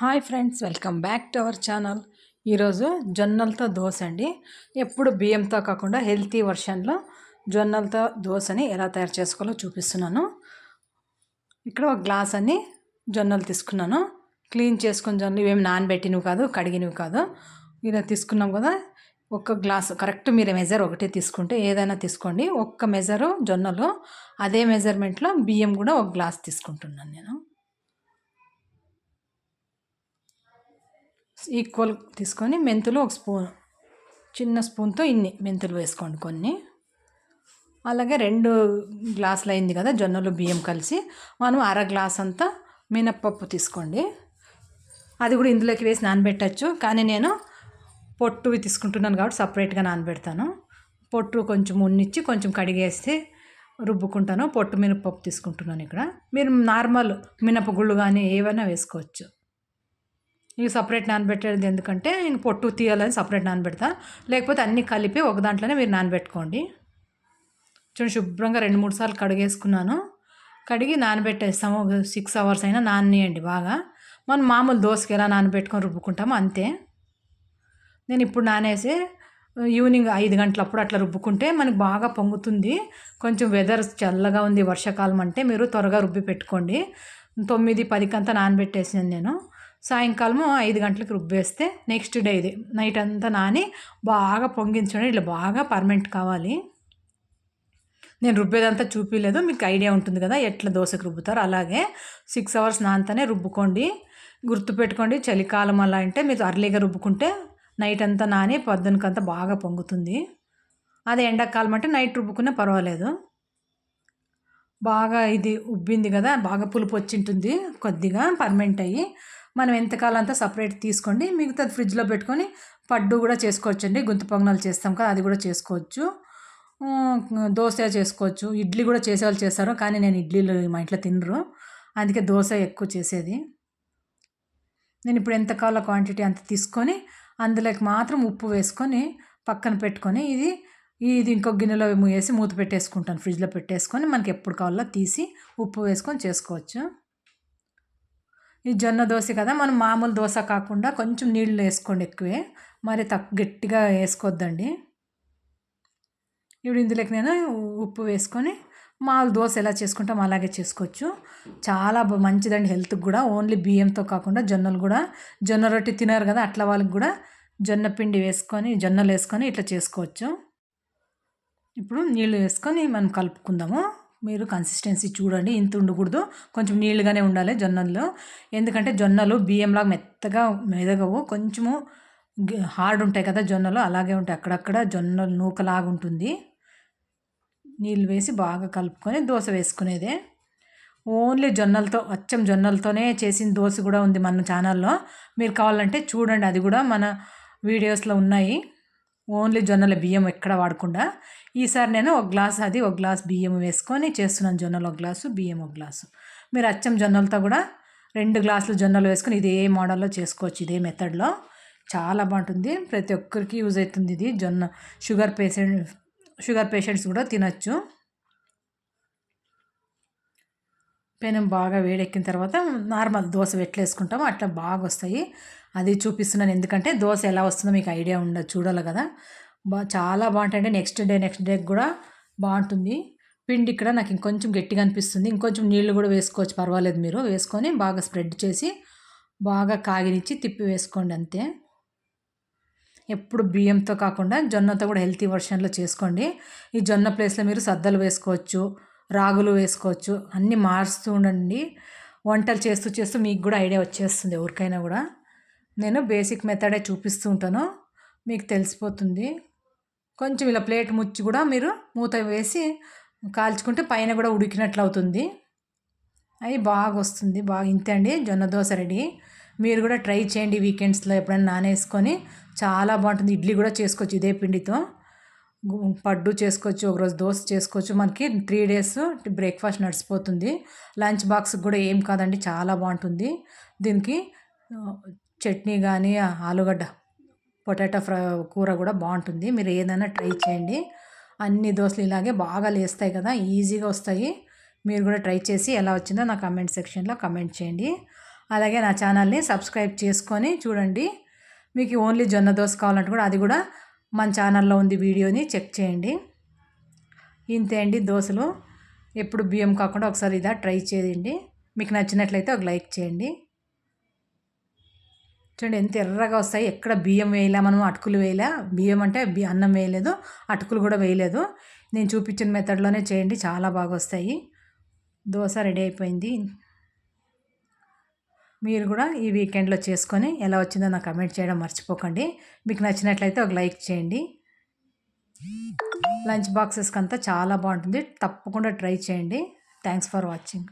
Hi friends welcome back to our channel. ఈరోజు జొన్నలతో దోశ అండి. ఎప్పుడు బియ్యంతో కాకుండా హెల్తీ వర్షన్లో జొన్నలతో దోశని ఎలా తయారు చేసుకోవాలో చూపిస్తున్నాను. ఇక్కడ ఒక గ్లాస్ అని జొన్నలు తీసుకున్నాను. క్లీన్ చేసుకుని జొన్నలు ఇవేమి నానబెట్టినవి కాదు కడిగినవి కాదు. ఇలా తీసుకున్నాం కదా ఒక్క గ్లాస్ కరెక్ట్ మీరు మెజర్ ఒకటే తీసుకుంటే ఏదైనా తీసుకోండి. ఒక్క మెజరు జొన్నలు అదే మెజర్మెంట్లో బియ్యం కూడా ఒక గ్లాస్ తీసుకుంటున్నాను నేను. ఈక్వల్ తీసుకొని మెంతులు ఒక స్పూన్ చిన్న స్పూన్తో ఇన్ని మెంతులు వేసుకోండి కొన్ని. అలాగే రెండు గ్లాసులు అయింది కదా జొన్నలు బియ్యం కలిసి మనం అర గ్లాస్ అంతా మినప్పప్పు తీసుకోండి. అది కూడా ఇందులోకి వేసి నానబెట్టచ్చు కానీ నేను పొట్టువి తీసుకుంటున్నాను కాబట్టి సపరేట్గా నానబెడతాను. పొట్టు కొంచెం ఉన్నిచ్చి కొంచెం కడిగేస్తే రుబ్బుకుంటాను పొట్టు మినపప్పు తీసుకుంటున్నాను ఇక్కడ. మీరు నార్మల్ మినపగుళ్ళు కానీ ఏవైనా వేసుకోవచ్చు. ఇవి సపరేట్ నానబెట్టేది ఎందుకంటే నేను పొట్టు తీయాలని సపరేట్ నానబెడతా. లేకపోతే అన్నీ కలిపి ఒక దాంట్లోనే మీరు నానబెట్టుకోండి. చూడండి శుభ్రంగా రెండు మూడు సార్లు కడిగేసుకున్నాను. కడిగి నానబెట్టేస్తాము. ఒక సిక్స్ అవర్స్ అయినా నాననియండి బాగా. మనం మామూలు దోశకి ఎలా నానబెట్టుకొని రుబ్బుకుంటాము అంతే. నేను ఇప్పుడు నానేసి ఈవినింగ్ ఐదు గంటలప్పుడు అట్లా రుబ్బుకుంటే మనకి బాగా పొంగుతుంది. కొంచెం వెదర్ చల్లగా ఉంది వర్షాకాలం అంటే మీరు త్వరగా రుబ్బి పెట్టుకోండి. తొమ్మిది పదికంతా నానబెట్టేసాను నేను. సాయంకాలము ఐదు గంటలకు రుబ్బేస్తే నెక్స్ట్ డే ఇది. నైట్ అంతా నాని బాగా పొంగించండి ఇట్లా బాగా పర్మనెంట్ కావాలి. నేను రుబ్బేదంతా చూపించలేదు మీకు ఐడియా ఉంటుంది కదా ఎట్లా దోశకు రుబ్బుతారు. అలాగే సిక్స్ అవర్స్ నాంతనే రుబ్బుకోండి. గుర్తుపెట్టుకోండి చలికాలం అలా అంటే మీరు అర్లీగా రుబ్బుకుంటే నైట్ అంతా నాని పొద్దునకంతా బాగా పొంగుతుంది. అదే ఎండాకాలం అంటే నైట్ రుబ్బుకున్నా పర్వాలేదు. బాగా ఇది ఉబ్బింది కదా బాగా పులుపు వచ్చింటుంది కొద్దిగా పర్మనెంట్ అయ్యి. మనం ఎంతకాలం అంతా సపరేట్ తీసుకోండి. మిగతాది ఫ్రిడ్జ్లో పెట్టుకొని పడ్డు కూడా చేసుకోవచ్చు అండి గుంత పొంగనాలు చేస్తాం కదా అది కూడా చేసుకోవచ్చు. దోశ చేసుకోవచ్చు. ఇడ్లీ కూడా చేసేవాళ్ళు చేస్తారు కానీ నేను ఇడ్లీలు మా ఇంట్లో తినరు. అందుకే దోశ ఎక్కువ చేసేది. నేను ఇప్పుడు ఎంత కావాలో క్వాంటిటీ అంత తీసుకొని అందులోకి మాత్రం ఉప్పు వేసుకొని పక్కన పెట్టుకొని ఇది ఇది ఇంకో గిన్నెలో వేసి మూత పెట్టేసుకుంటాను. ఫ్రిడ్జ్లో పెట్టేసుకొని మనకి ఎప్పుడు కావాలో తీసి ఉప్పు వేసుకొని చేసుకోవచ్చు. ఈ జొన్న దోశ కదా మనం మామూలు దోశ కాకుండా కొంచెం నీళ్ళు వేసుకోండి ఎక్కువే. మరి తక్కువ గట్టిగా వేసుకోవద్దండి ఇప్పుడు ఇందులోకి నేను ఉప్పు వేసుకొని మామూలు దోశ ఎలా చేసుకుంటాం అలాగే చేసుకోవచ్చు. చాలా మంచిదండి హెల్త్కి కూడా. ఓన్లీ బియ్యంతో కాకుండా జొన్నలు కూడా. జొన్న రొట్టె తినారు కదా అట్లా వాళ్ళకి కూడా జొన్న పిండి వేసుకొని జొన్నలు వేసుకొని ఇట్లా చేసుకోవచ్చు. ఇప్పుడు నీళ్ళు వేసుకొని మనం కలుపుకుందాము. మీరు కన్సిస్టెన్సీ చూడండి. ఇంత ఉండకూడదు. కొంచెం నీళ్ళుగానే ఉండాలి జొన్నల్లో. ఎందుకంటే జొన్నలు బియ్యంలాగా మెత్తగా మెదగవు. కొంచెము హార్డ్ ఉంటాయి కదా జొన్నలు. అలాగే ఉంటాయి. అక్కడక్కడ జొన్నలు నూకలాగా ఉంటుంది. నీళ్ళు వేసి బాగా కలుపుకొని దోశ వేసుకునేదే. ఓన్లీ జొన్నలతో అచ్చం జొన్నలతోనే చేసిన దోశ కూడా ఉంది మన ఛానల్లో. మీరు కావాలంటే చూడండి. అది కూడా మన వీడియోస్లో ఉన్నాయి. ఓన్లీ జొన్నల బియ్యం ఎక్కడ వాడకుండా ఈసారి నేను ఒక గ్లాస్ అది ఒక గ్లాస్ బియ్యం వేసుకొని చేస్తున్నాను జొన్నలు ఒక గ్లాసు బియ్యం ఒక గ్లాసు. మీరు అచ్చం జొన్నలతో కూడా రెండు గ్లాసులు జొన్నలు వేసుకొని ఇదే మోడల్లో చేసుకోవచ్చు ఇదే మెథడ్లో. చాలా బాగుంటుంది. ప్రతి ఒక్కరికి యూజ్ అవుతుంది ఇది. జొన్న షుగర్ పేషెంట్ షుగర్ పేషెంట్స్ కూడా తినచ్చు. పెనం బాగా వేడెక్కిన తర్వాత నార్మల్ దోశ వేసుకుంటాము అట్లా బాగా వస్తాయి అది చూపిస్తున్నాను ఎందుకంటే దోశ ఎలా వస్తుందో మీకు ఐడియా ఉండదు చూడాలి కదా. బా చాలా బాగుంటాయండి. నెక్స్ట్ డే నెక్స్ట్ డే కూడా బాగుంటుంది. పిండి ఇక్కడ నాకు ఇంకొంచెం గట్టిగా అనిపిస్తుంది. ఇంకొంచెం నీళ్ళు కూడా వేసుకోవచ్చు. పర్వాలేదు మీరు. వేసుకొని బాగా స్ప్రెడ్ చేసి బాగా కాగినిచ్చి తిప్పి వేసుకోండి అంతే. ఎప్పుడు బియ్యంతో కాకుండా జొన్నతో కూడా హెల్తీ వర్షన్లో చేసుకోండి. ఈ జొన్న ప్లేస్లో మీరు సద్దలు వేసుకోవచ్చు. రాగులు వేసుకోవచ్చు. అన్నీ మారుస్తూ ఉండండి. వంటలు చేస్తూ చేస్తూ మీకు కూడా ఐడియా వచ్చేస్తుంది ఎవరికైనా కూడా. నేను బేసిక్ మెథడే చూపిస్తూ ఉంటాను. మీకు తెలిసిపోతుంది. కొంచెం ఇలా ప్లేట్ ముచ్చి కూడా మీరు మూత వేసి కాల్చుకుంటే పైన కూడా ఉడికినట్లు అవుతుంది. అవి బాగా వస్తుంది. బాగా ఇంతే అండి. జొన్న దోశ రెడీ. మీరు కూడా ట్రై చేయండి వీకెండ్స్లో ఎప్పుడైనా నానేసుకొని. చాలా బాగుంటుంది. ఇడ్లీ కూడా చేసుకోవచ్చు ఇదే పిండితో. పడ్డు చేసుకోవచ్చు ఒకరోజు దోశ చేసుకోవచ్చు. మనకి త్రీ డేస్ బ్రేక్ఫాస్ట్ నడిచిపోతుంది. లంచ్ బాక్స్ కూడా ఏం కాదండి చాలా బాగుంటుంది. దీనికి చట్నీ కానీ ఆలుగడ్డ పొటాటో ఫ్రై కూర కూడా బాగుంటుంది. మీరు ఏదైనా ట్రై చేయండి. అన్ని దోశలు ఇలాగే బాగా లేస్తాయి కదా ఈజీగా వస్తాయి. మీరు కూడా ట్రై చేసి ఎలా వచ్చిందో నా కమెంట్ సెక్షన్లో కమెంట్ చేయండి. అలాగే నా ఛానల్ని సబ్స్క్రైబ్ చేసుకొని చూడండి. మీకు ఓన్లీ జొన్న దోశ కావాలంటే కూడా అది కూడా మన ఛానల్లో ఉంది వీడియోని చెక్ చేయండి. ఇంతే అండి దోశలు. ఎప్పుడు బియ్యం కాకుండా ఒకసారి ఇదా ట్రై చేయండి. మీకు నచ్చినట్లయితే ఒక లైక్ చేయండి. చూడండి ఎంత ఎర్రగా వస్తాయి. ఎక్కడ బియ్యం వేయలే మనం అటుకులు వేయలే. బియ్యం అంటే బి అన్నం వేయలేదు అటుకులు కూడా వేయలేదు. నేను చూపించిన మెథడ్లోనే చేయండి. చాలా బాగా వస్తాయి. దోశ రెడీ అయిపోయింది. మీరు కూడా ఈ వీకెండ్లో చేసుకొని ఎలా వచ్చిందో నాకు కమెంట్ చేయడం మర్చిపోకండి. మీకు నచ్చినట్లయితే ఒక లైక్ చేయండి. లంచ్ బాక్సెస్కి అంతా చాలా బాగుంటుంది. తప్పకుండా ట్రై చేయండి. Thanks for watching.